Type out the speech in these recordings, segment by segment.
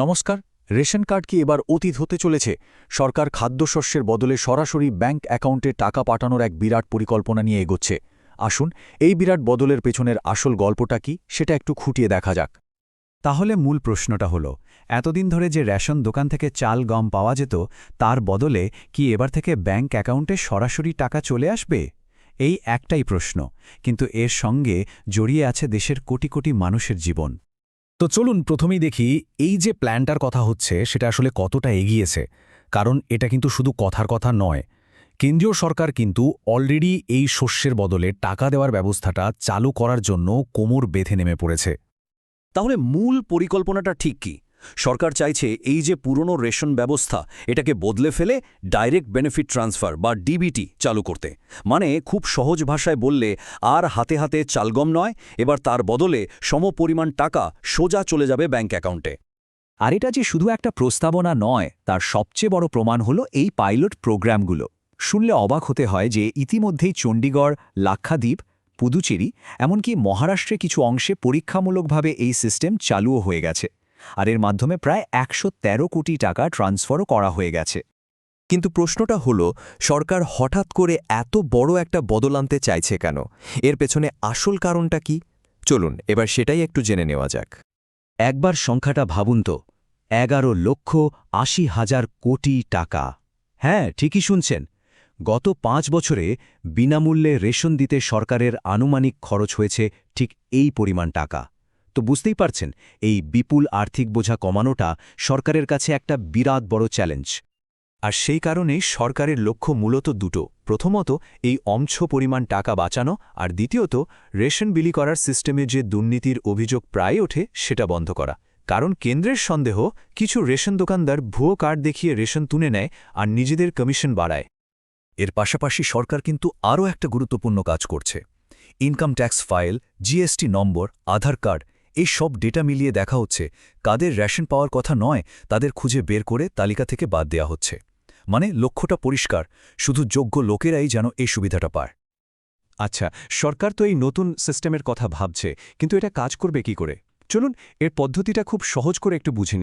নমস্কার, ration card কি এবার অতীত হতে চলেছে? সরকার খাদ্যশস্যের বদলে সরাসরি ব্যাংক অ্যাকাউন্টে টাকা পাঠানোর এক বিরাট পরিকল্পনা নিয়ে এগোচ্ছে। আসুন, এই বিরাট বদলের পেছনের আসল গল্পটা কি, সেটা একটু খুঁটিয়ে দেখা যাক। তাহলে মূল প্রশ্নটা হলো, এতদিন ধরে যে রেশন দোকান থেকে চাল, গম পাওয়া যেত, তার বদলে কি এবার থেকে ব্যাংক অ্যাকাউন্টে সরাসরি টাকা চলে আসবে? এই একটাই প্রশ্ন, কিন্তু এর সঙ্গে জড়িয়ে আছে দেশের কোটি কোটি মানুষের জীবন। তো চলুন প্রথমেই দেখি এই যে প্ল্যানটার কথা হচ্ছে, সেটা আসলে কতটা এগিয়েছে। কারণ এটা কিন্তু শুধু কথার কথা নয়। কেন্দ্রীয় সরকার কিন্তু অলরেডি এই শস্যের বদলে টাকা দেওয়ার ব্যবস্থাটা চালু করার জন্য কোমর বেঁধে নেমে পড়েছে। তাহলে মূল পরিকল্পনাটা ঠিক কি? সরকার চাইছে এই যে পুরনো রেশন ব্যবস্থা, এটাকে বদলে ফেলে ডাইরেক্ট বেনিফিট ট্রান্সফার বা ডিবিটি চালু করতে। মানে খুব সহজ ভাষায় বললে, আর হাতে হাতে চালগম নয়, এবার তার বদলে সমপরিমাণ টাকা সোজা চলে যাবে ব্যাঙ্ক অ্যাকাউন্টে। আর এটা যে শুধু একটা প্রস্তাবনা নয়, তার সবচেয়ে বড় প্রমাণ হলো এই পাইলট প্রোগ্রামগুলো। শুনলে অবাক হতে হয় যে ইতিমধ্যেই চণ্ডীগড়, লাক্ষাদ্বীপ, পুদুচেরি, এমনকি মহারাষ্ট্রে কিছু অংশে পরীক্ষামূলকভাবে এই সিস্টেম চালুও হয়ে গেছে। আর এর মাধ্যমে প্রায় একশো তেরো কোটি টাকা ট্রান্সফারও করা হয়ে গেছে। কিন্তু প্রশ্নটা হলো, সরকার হঠাৎ করে এত বড় একটা বদল আনতে চাইছে কেন? এর পেছনে আসল কারণটা কি? চলুন, এবার সেটাই একটু জেনে নেওয়া যাক। একবার সংখ্যাটা ভাবুন তো, এগারো লক্ষ আশি হাজার কোটি টাকা। হ্যাঁ ঠিকই শুনছেন। গত পাঁচ বছরে বিনামূল্যে রেশন দিতে সরকারের আনুমানিক খরচ হয়েছে ঠিক এই পরিমাণ টাকা। তো বুঝতেই পারছেন, এই বিপুল আর্থিক বোঝা কমানোটা সরকারের কাছে একটা বিরাট বড় চ্যালেঞ্জ। আর সেই কারণেই সরকারের লক্ষ্য মূলত দুটো। প্রথমত, এই অমছ পরিমাণ টাকা বাঁচানো, আর দ্বিতীয়ত, রেশন বিলি করার সিস্টেমে যে দুর্নীতির অভিযোগ প্রায় ওঠে, সেটা বন্ধ করা। কারণ কেন্দ্রের সন্দেহ, কিছু রেশন দোকানদার ভুয়ো কার্ড দেখিয়ে রেশন তুলে নেয় আর নিজেদের কমিশন বাড়ায়। এর পাশাপাশি সরকার কিন্তু আরও একটা গুরুত্বপূর্ণ কাজ করছে। Income tax file, GST number, Aadhaar card এই সব ডেটা মিলিয়ে দেখা হচ্ছে, কাদের রেশন পাওয়ার কথা নয়, তাদের খুঁজে বের করে তালিকা থেকে বাদ দেয়া হচ্ছে। মানে লক্ষ্যটা পরিষ্কার, শুধু যোগ্য লোকেরাই যেন এই সুবিধাটা পায়। আচ্ছা সরকার তো এই নতুন সিস্টেমের কথা ভাবছে, কিন্তু এটা কাজ করবে কি করে? চলুন, এর পদ্ধতিটা খুব সহজ করে একটু বুঝে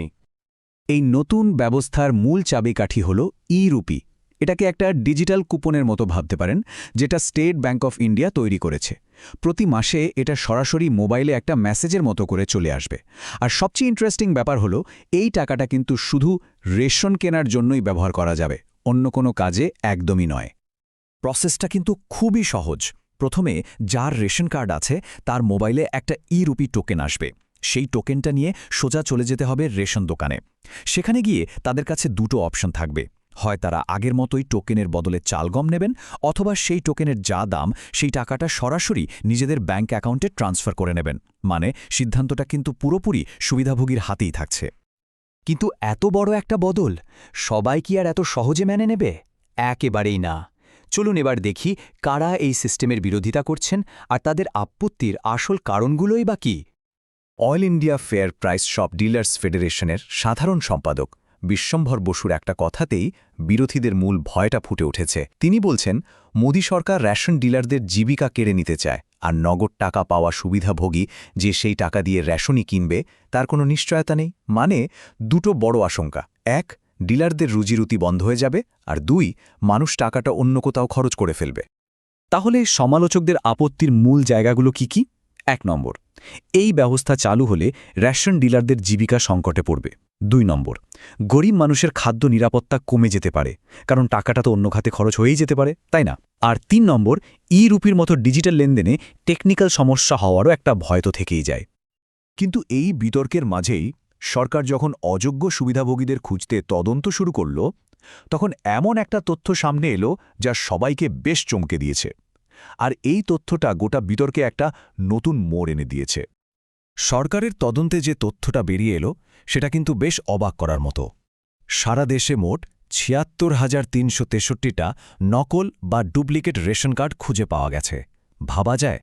এই নতুন ব্যবস্থার মূল চাবিকাঠি হল ই রুপি এটাকে একটা ডিজিটাল কুপনের মতো ভাবতে পারেন, যেটা স্টেট ব্যাংক অফ ইন্ডিয়া তৈরি করেছে। প্রতি মাসে এটা সরাসরি মোবাইলে একটা মেসেজের মতো করে চলে আসবে। আর সবচেয়ে ইন্টারেস্টিং ব্যাপার হলো, এই টাকাটা কিন্তু শুধু রেশন কেনার জন্যই ব্যবহার করা যাবে, অন্য কোনো কাজে একদমই নয়। প্রসেসটা কিন্তু খুবই সহজ। প্রথমে যার রেশন কার্ড আছে, তার মোবাইলে একটা ই রুপি টোকেন আসবে। সেই টোকেনটা নিয়ে সোজা চলে যেতে হবে রেশন দোকানে। সেখানে গিয়ে তাদের কাছে দুটো অপশন থাকবে। হয় তারা আগের মতোই টোকেনের বদলে চালগম নেবেন অথবা সেই টোকেনের যা দাম, সেই টাকাটা সরাসরি নিজেদের ব্যাঙ্ক অ্যাকাউন্টে ট্রান্সফার করে নেবেন। মানে সিদ্ধান্তটা কিন্তু পুরোপুরি সুবিধাভোগীর হাতেই থাকছে। কিন্তু এত বড় একটা বদল, সবাই কি আর এত সহজে মেনে নেবে? একেবারেই না। চলুন এবার দেখি কারা এই সিস্টেমের বিরোধিতা করছেন আর তাদের আপত্তির আসল কারণগুলোই বা কি? Oil India fair price shop dealers ফেডারেশনের সাধারণ সম্পাদক বিশ্বম্ভর বসুর একটা কথাতেই বিরোধীদের মূল ভয়টা ফুটে উঠেছে। তিনি বলছেন, মোদী সরকার রেশন ডিলারদের জীবিকা কেড়ে নিতে চায়, আর নগদ টাকা পাওয়া সুবিধাভোগী যে সেই টাকা দিয়ে রেশনই কিনবে, তার কোনো নিশ্চয়তা নেই। মানে দুটো বড় আশঙ্কা। এক, ডিলারদের রুজিরুতি বন্ধ হয়ে যাবে, আর দুই, মানুষ টাকাটা অন্য কোথাও খরচ করে ফেলবে। তাহলে সমালোচকদের আপত্তির মূল জায়গাগুলো কি কি? এক নম্বর, এই ব্যবস্থা চালু হলে রেশন ডিলারদের জীবিকা সংকটে পড়বে। দুই নম্বর, গরিব মানুষের খাদ্য নিরাপত্তা কমে যেতে পারে, কারণ টাকাটা তো অন্য খাতে খরচ হয়েই যেতে পারে, তাই না? আর তিন নম্বর ই রুপির মতো ডিজিটাল লেনদেনে টেকনিক্যাল সমস্যা হওয়ারও একটা ভয় তো থেকেই যায়। কিন্তু এই বিতর্কের মাঝেই সরকার যখন অযোগ্য সুবিধাভোগীদের খুঁজতে তদন্ত শুরু করল, তখন এমন একটা তথ্য সামনে এলো যা সবাইকে বেশ চমকে দিয়েছে। আর এই তথ্যটা গোটা বিতর্কে একটা নতুন মোড় এনে দিয়েছে। সরকারের তদন্তে যে তথ্যটা বেরিয়ে এলো, সেটা কিন্তু বেশ অবাক করার মতো। সারা দেশে মোট ছিয়াত্তর হাজার তিনশো তেষট্টিটা নকল বা ডুপ্লিকেট রেশন কার্ড খুঁজে পাওয়া গেছে। ভাবা যায়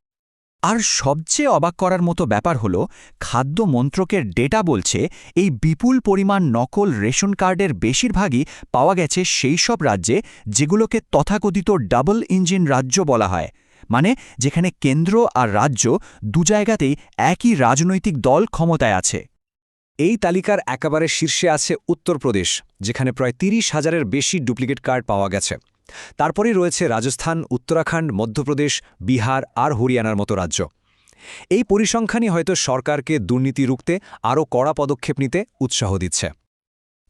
আর সবচেয়ে অবাক করার মতো ব্যাপার হল, খাদ্য মন্ত্রকের ডেটা বলছে, এই বিপুল পরিমাণ নকল রেশন কার্ডের বেশিরভাগই পাওয়া গেছে সেই সব রাজ্যে যেগুলোকে তথাকথিত ডাবল ইঞ্জিন রাজ্য বলা হয়। মানে যেখানে কেন্দ্র আর রাজ্য দু জায়গাতেই একই রাজনৈতিক দল ক্ষমতায় আছে। এই তালিকার একেবারে শীর্ষে আছে উত্তরপ্রদেশ, যেখানে প্রায় তিরিশ হাজারের বেশি ডুপ্লিকেট কার্ড পাওয়া গেছে। তারপরেই রয়েছে রাজস্থান, উত্তরাখণ্ড, মধ্যপ্রদেশ, বিহার আর হরিয়ানার মতো রাজ্য। এই পরিসংখ্যানই হয়তো সরকারকে দুর্নীতি রুখতে আরও কড়া পদক্ষেপ নিতে উৎসাহ দিচ্ছে।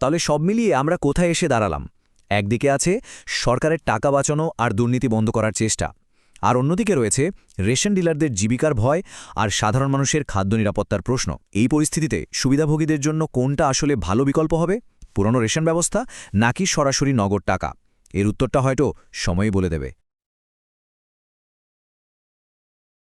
তাহলে সব মিলিয়ে আমরা কোথায় এসে দাঁড়ালাম? একদিকে আছে সরকারের টাকা বাঁচানো আর দুর্নীতি বন্ধ করার চেষ্টা। আর অন্যদিকে রয়েছে রেশন ডিলারদের জীবিকার ভয় আর সাধারণ মানুষের খাদ্য নিরাপত্তার প্রশ্ন। এই পরিস্থিতিতে সুবিধাভোগীদের জন্য কোনটা আসলে ভালো বিকল্প হবে? পুরনো রেশন ব্যবস্থা নাকি সরাসরি নগদ টাকা? এর উত্তরটা হয়তো সময়ই বলে দেবে।